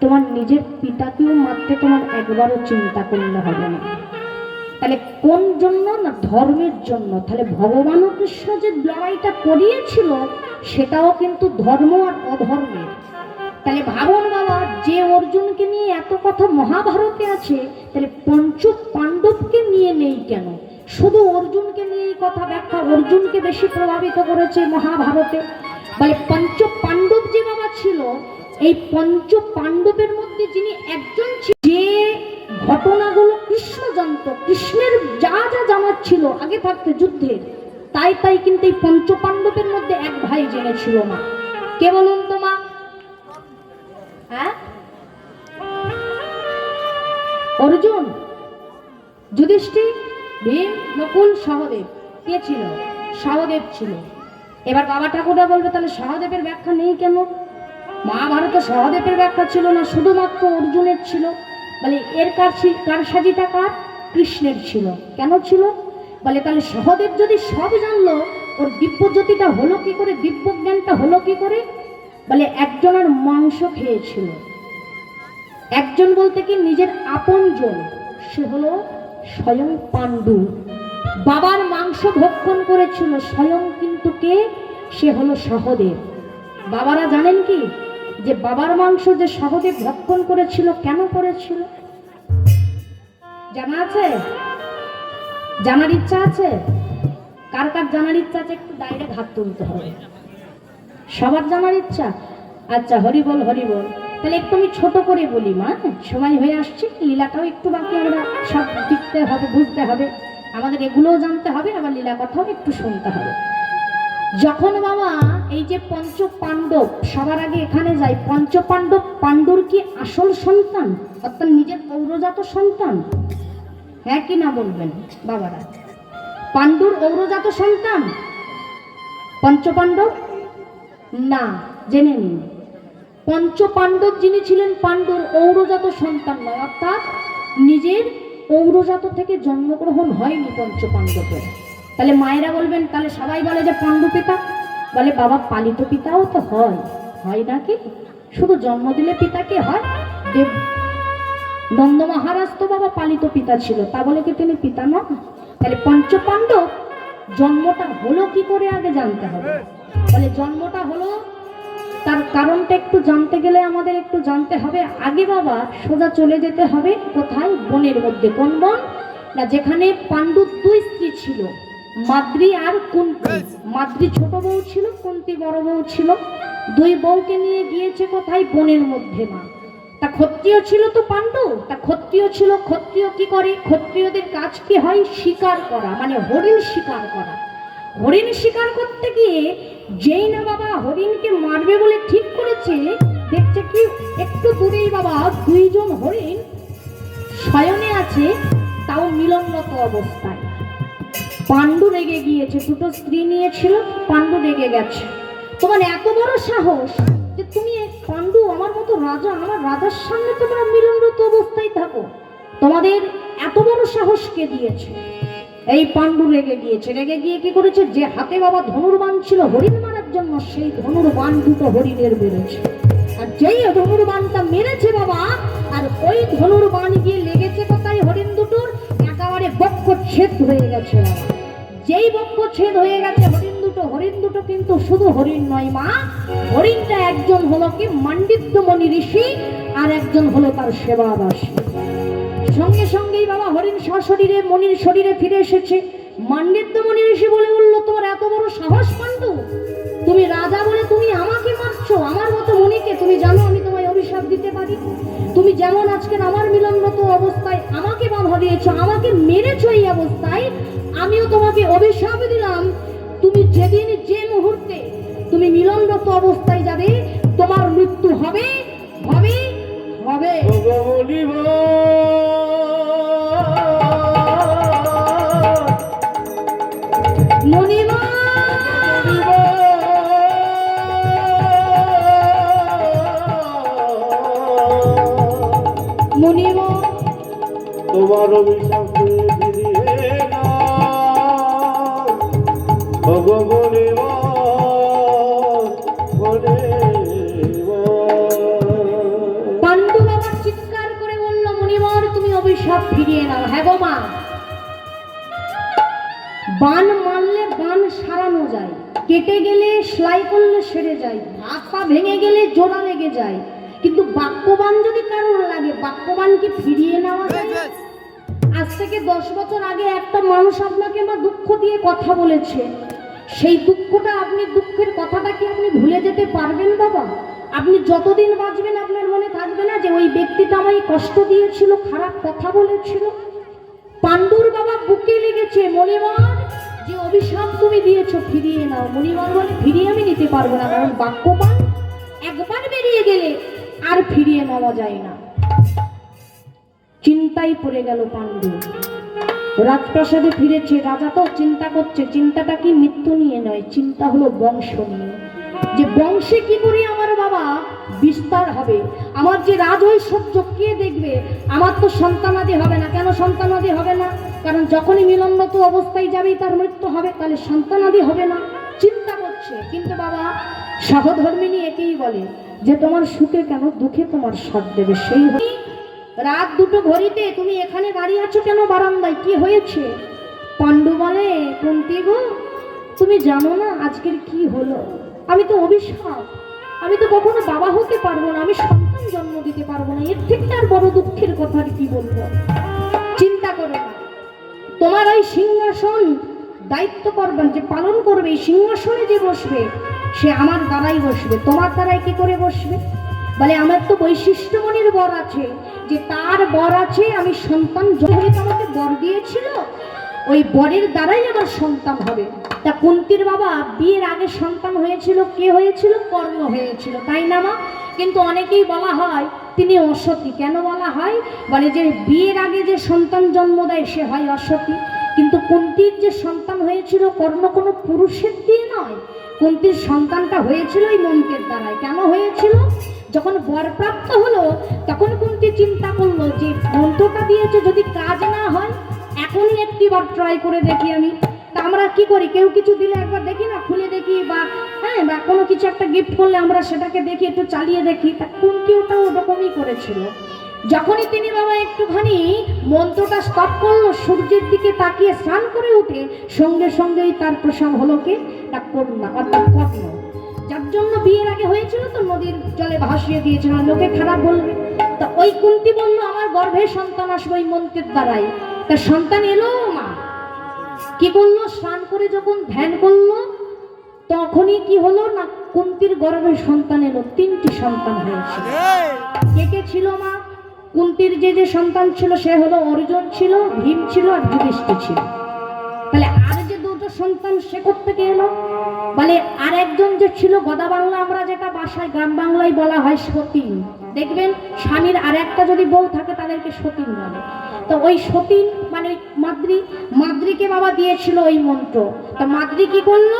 তোমার নিজের পিতাকেও মারতে তোমার একবারও চিন্তা করলে হবে না। তাহলে কোন জন্য না ধর্মের জন্য? তাহলে ভগবান কৃষ্ণ যে লড়াইটা করিয়েছিল, সেটাও কিন্তু ধর্ম আর অধর্মের। তাহলে ভাবন বাবা, যে অর্জুনকে নিয়ে এত কথা মহাভারতে আছে, তাহলে পঞ্চ পাণ্ডবকে নিয়ে নেই কেন? শুধু অর্জুনকে নিয়ে কথা ব্যাখ্যা, অর্জুনকে বেশি প্রভাবিত করেছে মহাভারতে। বলে পঞ্চ পাণ্ডব যে বাবা ছিল এই পঞ্চ পাণ্ডবের মধ্যে যিনি একজন যে ঘটনাগুলো কৃষ্ণ জানত কৃষ্ণের যা যা জানার ছিল আগে থাকতে যুদ্ধের তাই তাই কিন্তু এই পঞ্চ পাণ্ডবের মধ্যে এক ভাই জেনেছিল না। কে বলুন তো মা? হ্যাঁ? অর্জুন, যুধিষ্ঠির, ভীম, নকুল সহদেব কে ছিল? সহদেব ছিল। এবার বাবা ঠাকুররা বলবে, তাহলে সহদেবের ব্যাখ্যা নেই কেন? মহাভারতে সহদেবের ব্যাখ্যা ছিল না, শুধুমাত্র অর্জুনের ছিল। বলে, এর কার কার কারসাজিটা কার? কৃষ্ণের ছিল। কেন ছিল? বলে, তাহলে সহদেব যদি সব জানলো, ওর দিব্যজ্যোতিটা হলো কি করে দিব্য জ্ঞানটা হলো কি করে? বলে একজনের মাংস খেয়েছিল। একজন বলতে কি নিজের আপনজন সে হলো স্বয়ং পাণ্ডু। বাবার মাংস ভক্ষণ করেছিল স্বয়ং, কিন্তু কে? সে হলো সহদেব। বাবারা জানেন কি? যে বাবার মাংস যে সহদেব ভক্ষণ করেছিল, কেন করেছিল? জানা আছে? জানার ইচ্ছা আছে? কার কার জানার ইচ্ছা আছে একটু ডাইরেক্ট হাত তুলতে হবে। সবার জানার ইচ্ছা। আচ্ছা হরি বল হরি বল। তাহলে একটু আমি ছোট করে বলি, মা। সময় হয়ে আসছে, লীলাটাও একটু বাকি আমরা সব শিখতে হবে, বুঝতে হবে। আমাদের এগুলোও জানতে হবে, আবার লীলা কথাও একটু শুনতে হবে। যখন বাবা, এই যে পঞ্চ পাণ্ডব সবার আগে এখানে যাই পঞ্চ পাণ্ডব পাণ্ডুর কি আসল সন্তান? অর্থাৎ নিজের পৌরজাত সন্তান? হ্যাঁ কি না বলবেন বাবারা? পাণ্ডুর ঔরজাত সন্তান? পঞ্চপাণ্ডব? না, জেনে নিন। পঞ্চ পাণ্ডব যিনি ছিলেন পাণ্ডুর ঔরজাত সন্তান নয়, অর্থাৎ নিজের ঔরজাত থেকে জন্মগ্রহণ হয়নি পঞ্চ পাণ্ডবের তাহলে মায়েরা বলবেন, তাহলে সবাই বলে যে পাণ্ডু পিতা। বলে, বাবা, পালিত পিতাও তো হয়। হয় নাকি শুধু জন্ম দিলে পিতাকে হয়? দেব, নন্দ মহারাজ তো বাবা পালিত পিতা ছিল। তা বলে কি তিনি পিতা নন? তাহলে পঞ্চ পাণ্ডব জন্মটা হলো কি করে আগে জানতে হবে? বলে, জন্মটা হলো, তার কারণটা একটু জানতে গেলে আমাদের একটু জানতে হবে। আগে বাবা সোজা চলে যেতে হবে কোথায়? বনের মধ্যে। কোন বন? না, যেখানে পাণ্ডুর দুই স্ত্রী ছিল। মাদ্রি আর কুন্তি। মাদ্রি ছোট বউ ছিল কুন্তি বড় বউ ছিল। দুই বউকে নিয়ে গিয়েছে কোথায়? বনের মধ্যে মা। তা ক্ষত্রিয় ছিল তো পাণ্ডু? তা ক্ষত্রিয় ছিল ক্ষত্রিয় কি করে? ক্ষত্রিয়দের কাজ কি হয়? শিকার করা মানে হরিণ শিকার করা। হরিণ শিকার করতে গিয়ে যেই না বাবা হরিণকে মারবে বলে ঠিক করেছে দেখছে কি একটু দূরেই বাবা দুইজন হরিণ শয়নে আছে তাও মিলনরত অবস্থায়। পাণ্ডু রেগে গিয়েছে, দুটো স্ত্রী নিয়েছিল, পাণ্ডু রেগে গেছে। তোমার এত বড় সাহস যে তুমি পাণ্ডু আমার মতো রাজা, আমার রাজার সামনে তোমরা মিলনরত অবস্থায় থাকো। তোমাদের এত বড় সাহস কে দিয়েছে? এই পাণ্ডু রেগে গিয়েছে। রেগে গিয়ে কি করেছে? যে হাতে বাবা ধনুর্বান ছিল, হরিণ মারার জন্য সেই ধনুর্বান দুটো হরিণের বেড়েছে। আর যেই ধনুর্বানটা মেরেছে বাবা, আর ওই ধনুর্বান গিয়ে লেগেছে কোথায়? হরিণ দুটোর? একেবারে বক্ষ ছেদ হয়ে গেছে বাবা। যেই বক্ষ ছেদ হয়ে গেছে, হরিণ দুটো হরিণ দুটো কিন্তু শুধু হরিণ নয় মা। হরিণটা একজন হলো কি মান্ডিত্য মণি ঋষি, আর একজন হলো তার সেবাবাসী। সঙ্গে সঙ্গেই বাবা হরিণ সশরীরে মনির শরীরে ফিরে এসেছে। মান্ডিত্য মণি ঋষি বলে উঠল, তোমার এত বড় সাহস পাণ্ডু তোমাকে অভিশাপ দিলাম। তুমি যেদিন যে মুহূর্তে তুমি মিলনরত অবস্থায় যাবে তোমার মৃত্যু হবে হবে হবে। মনিমা মনিমা তোমার অভিশাপে সব ফিরিয়ে নাও। হ্যাঁ গো মা। বান মারলে বান সারানো যায়। কেটে গেলে সেলাই করলে সেরে যায়। হাত ভেঙে গেলে জোড়া লেগে যায়। কিন্তু বাক্যবান যদি কারোর লাগে, বাক্যবান কি ফিরিয়ে নেওয়া যায়? আজ থেকে দশ বছর আগে একটা মানুষ আপনাকে মা দুঃখ দিয়ে কথা বলেছে। সেই দুঃখটা, আপনি দুঃখের কথাটা কি আপনি ভুলে যেতে পারবেন বাবা? আপনি যতদিন বাঁচবেন, আপনার মনে থাকবে না যে ওই ব্যক্তিটা আমায় কষ্ট দিয়েছিল, খারাপ কথা বলেছিল। পাণ্ডুর বাবা বুকে লেগেছে মণিবার যে অভিশাপ তুমি দিয়েছ, ফিরিয়ে নাও। মণিবার বলে, ফিরিয়ে আমি নিতে পারব না, কারণ বাক্যবান একবার বেরিয়ে গেলে আর ফিরিয়ে নেওয়া যায় না। চিন্তায় পড়ে গেল পাণ্ডু। রাজপ্রাসাদে ফিরেছে, রাজা তো চিন্তা করছে, চিন্তাটা কি মৃত্যু নিয়ে নয়, চিন্তা হলো বংশ নিয়ে। যে বংশে কি করে আমার বাবা বিস্তার হবে? আমার যে রাজ ঐশ্বর্য কে দেখবে? আমার তো সন্তানাদি হবে না। কেন সন্তানাদি হবে না? কারণ যখনই মিলনত অবস্থায় যাবেই তার মৃত্যু হবে, তাহলে সন্তানাদি হবে না। চিন্তা করছে। কিন্তু বাবা, সহধর্মিনী একেই বলে যে তোমার সুখে কেন, দুঃখে তোমার সাথ দেবে। সেই রাত দুটো ঘড়িতে তুমি এখানে দাঁড়িয়ে আছো কেন বারান্দায়? কি হয়েছে? পাণ্ডু বলে, কুন্তি গো, তুমি জানো না আজকের কি হলো? আমি তো অভিশাপ। আমি তো কখনো বাবা হতে পারব না, আমি সন্তান জন্ম দিতে পারব না। এর থেকে আর বড় দুঃখের কথা আর কি বলব? চিন্তা করো না। তোমার ওই সিংহাসন দায়িত্ব করবেন যে পালন করবে সিংহাসনে যে বসবে, সে আমার দ্বারাই বসবে। তোমার দ্বারাই কি করে বসবে? বলে, আমার তো বৈশিষ্ট্যমণির বর আছে। যে তার বর আছে, আমি সন্তান জন্মে তো আমাকে বর দিয়েছিল, ওই বরের দ্বারাই আমার সন্তান হবে। তা কুন্তির বাবা, বিয়ের আগে সন্তান হয়েছিল, কে হয়েছিল? কর্ম হয়েছিল, তাই না মা? কিন্তু অনেকেই বলা হয়, তিনি অসতী। কেন বলা হয়? বলে যে, বিয়ের আগে যে সন্তান জন্ম দেয়, সে হয় অসতী। কিন্তু কুন্তির যে সন্তান হয়েছিল, কর্ণ কোনো পুরুষের দিয়ে নয়। কুন্তির সন্তানটা হয়েছিল এই মন্ত্রের দ্বারাই। কেন হয়েছিল? যখন বরপ্রাপ্ত হলো, তখন কুন্তি চিন্তা করল যে মন্ত্রটা দিয়েছে যদি কাজ না হয়? এখনই একটি বার ট্রাই করে দেখি আমি। তা আমরা কি করি? কেউ কিছু দিলে একবার দেখি না? খুলে দেখি বা হ্যাঁ বা কোনো কিছু একটা গিফট করলে আমরা সেটাকে দেখি, একটু চালিয়ে দেখি। তা কুন্তি ওটা ওরকমই করেছিল? যখনই তিনি বাবা একটুখানি মন্ত্রটা স্টপ করল, সূর্যের দিকে তাকিয়ে স্নান করে উঠে সঙ্গে সঙ্গেই তার প্রসব হলো কে? তা কন্যা অর্থাৎ কর্ণ। যার জন্য বিয়ের আগে হয়েছিল তো নদীর জলে ভাসিয়ে দিয়েছিল। লোকে খারাপ বলবে তা ওই কুন্তি বলল, আমার গর্ভে সন্তান আসবে ওই মন্ত্রের দ্বারাই। তা সন্তান এলো মা। কি করল? স্নান করে যখন ধ্যান করল, তখনই কি হলো না কুন্তির গর্ভে সন্তান এলো? তিনটি সন্তান হয়েছে। কে কে ছিল মা? কুন্তির যে যে সন্তান ছিল, সে হলো অর্জুন ছিল, ভীম ছিল আর যুধিষ্ঠির ছিল। সন্তান সে থেকে এলো। বলে আর একজন যে ছিল গদা বাংলা, আমরা যেটা বাসায়, গ্রাম বাংলায় বলা হয় সতীন। দেখবেন, স্বামীর আর একটা যদি বউ থাকে, তাদেরকে সতীন বলে। তো ওই সতীন মানে মাদ্রি, মাদ্রিকে বাবা দিয়েছিল ওই মন্ত্র। তা মাদ্রি কি করল?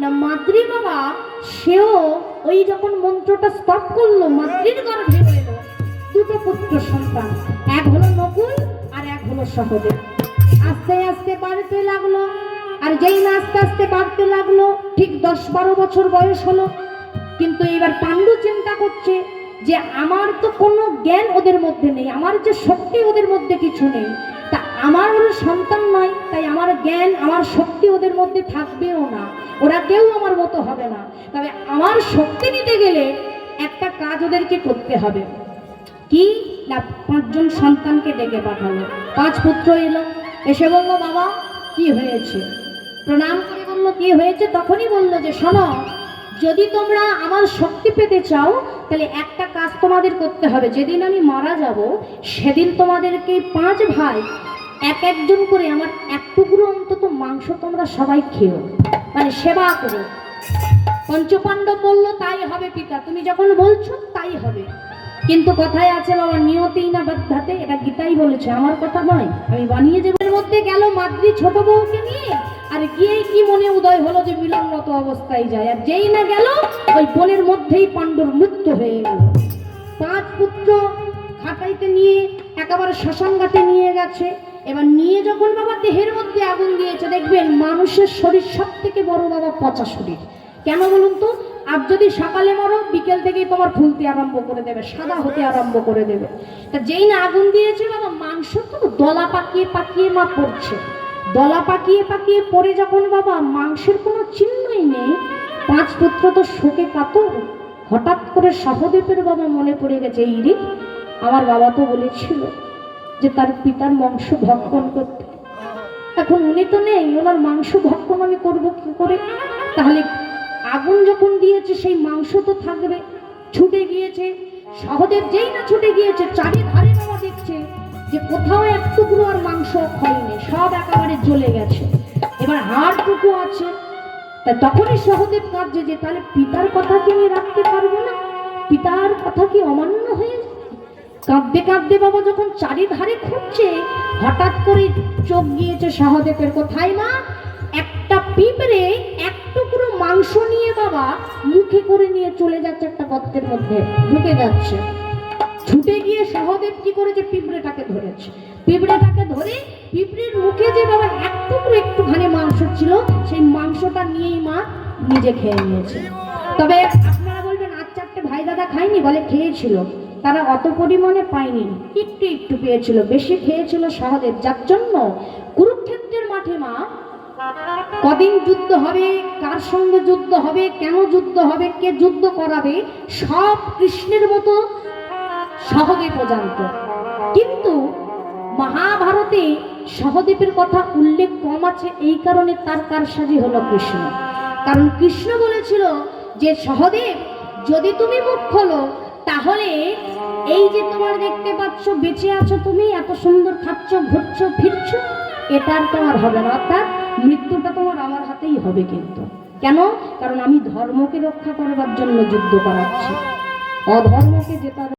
না, মাদ্রি বাবা, সেও ওই যখন মন্ত্রটা স্তপ করল, মাদ্রির গর্ভে এলো দুটো পুত্র সন্তান, এক হলো নকুল আর এক হলো সহদেব। আস্তে আস্তে বাড়তে লাগল। আর যেই না আস্তে আস্তে বাড়তে লাগল, ঠিক দশ বারো বছর বয়স হলো। কিন্তু এবার পাণ্ডু চিন্তা করছে যে আমার তো কোনো জ্ঞান ওদের মধ্যে নেই, আমার যে শক্তি ওদের মধ্যে কিছু নেই। তা আমার সন্তান নয়, তাই আমার জ্ঞান, আমার শক্তি ওদের মধ্যে থাকবেও না। ওরা কেউ আমার মতো হবে না। তবে আমার শক্তি নিতে গেলে একটা কাজ ওদেরকে করতে হবে। কি? না, পাঁচজন সন্তানকে ডেকে পাঠালো। পাঁচ পুত্র এলো। এসে বলল, বাবা, কি হয়েছে? প্রণাম করে বলল, কি হয়েছে? তখনই বলল যে, শোনো, যদি তোমরা আমার শক্তি পেতে চাও, তাহলে একটা কাজ তোমাদের করতে হবে। যেদিন আমি মারা যাব, সেদিন তোমাদেরকে পাঁচ ভাই, এক একজন করে আমার এক টুকরো অন্তত মাংস তোমরা সবাই খেও মানে সেবা করো। পঞ্চপাণ্ডব বলল, তাই হবে পিতা, তুমি যখন বলছো, তাই হবে। কিন্তু কথায় আছে, বাবা, নিয়তেই না বাধ্যাতে এটা গীতাই বলেছে। আমার কথা নয়, আমি বানিয়ে যে মধ্যে গেল মাদ্রি ছোট বউকে নিয়ে আর গিয়েই কি মনে উদয় হলো যে মিলনরত অবস্থায় যায়? আর যেই না গেল, ওই বনের মধ্যেই পাণ্ডুর মৃত্যু হয়ে গেল। পাঁচ পুত্র খাটাইতে নিয়ে, একেবারে শ্মশানঘাটে নিয়ে গেছে। এবার নিয়ে যখন বাবা দেহের মধ্যে আগুন দিয়েছে, দেখবেন মানুষের শরীর সব থেকে বড় বাবা পচা শরীর। কেন বলুন তো? আর যদি সকালে মরো, বিকেল থেকেই তোমার ফুলতে আরম্ভ করে দেবে, সাদা হতে আরম্ভ করে দেবে। তা যেই না আগুন দিয়েছে, বাবা মাংস তো দলা পাকিয়ে পাকিয়ে মা পড়ছে। দলা পাকিয়ে পাকিয়ে পড়ে যখন বাবা, মাংসের কোনো চিহ্নই নেই। পাঁচ পুত্র তো শোকে কাতর। হঠাৎ করে সহদেবের বাবা মনে পড়ে গেছে, এই রে, আমার বাবা তো বলেছিল যে তার পিতার মাংস ভক্ষণ করতে। এখন উনি তো নেই, ওনার মাংস ভক্ষণ আমি করব কি করে? তাহলে আগুন যখন দিয়েছে, সেই মাংস তো থাকবে। ছুটে গিয়েছে, সহদেব যেই না ছুটে গিয়েছে, চারিধারে যে কোথাও এক টুকরো আর মাংস হয়নি সব একেবারে জ্বলে গেছে। এবার হাড়টুকু আছে, তা তখনই সহদেব কাঁদছে যে, তাহলে পিতার কথা কি আমি রাখতে পারব না? পিতার কথা কি অমান্য হয়ে কাঁদতে কাঁদতে বাবা যখন চারিধারে খুঁজছে, হঠাৎ করে চোখ গিয়েছে সহদেবের কোথায়, মা, একটা পিঁপড়ে এক টুকরো মাংস নিয়ে বাবা মুখে করে নিয়ে চলে যাচ্ছে একটা গর্তের মধ্যে, ঢুকে যাচ্ছে। ছুটে গিয়ে সহদেব কি করেছে? পিঁপড়েটাকে ধরেছে। পিঁপড়েটাকে ধরে পিঁপড়ের মুখে যে বাবা এক টুকরো একটুখানি মাংস ছিল, সেই মাংসটা নিয়েই মা নিজে খেয়ে নিয়েছে। তবে আপনারা বলবেন আর চারটে ভাই দাদা খায়নি? বলে খেয়েছিল। তারা অত পরিমাণে পায়নি। একটু একটু পেয়েছিল, বেশি খেয়েছিল সহদেব যার জন্য কুরুক্ষেত্রের মাঠে মা, কদিন যুদ্ধ হবে? কার সঙ্গে যুদ্ধ হবে? কেন যুদ্ধ হবে? কে যুদ্ধ করাবে? সব কৃষ্ণের মতো সহদেব জানত কিন্তু মহাভারতে সহদেবের কথা উল্লেখ কম আছে, এই কারণে তার কারসাজি হলো কৃষ্ণ। কারণ কৃষ্ণ বলেছিল যে, সহদেব, যদি তুমি মুখ খোলো, তাহলে এই যে তোমার দেখতে পাচ্ছ, বেঁচে আছো তুমি, এত সুন্দর খাচ্ছ, ঘুরছো, ফিরছো, এটা আর তোমার হবে না। অর্থাৎ মৃত্যুটা তোমার আমার হাতেই হবে কিন্তু। কেন? কারণ আমি ধর্মকে রক্ষা করবার জন্য যুদ্ধ করাচ্ছি। অধর্মকে জেতার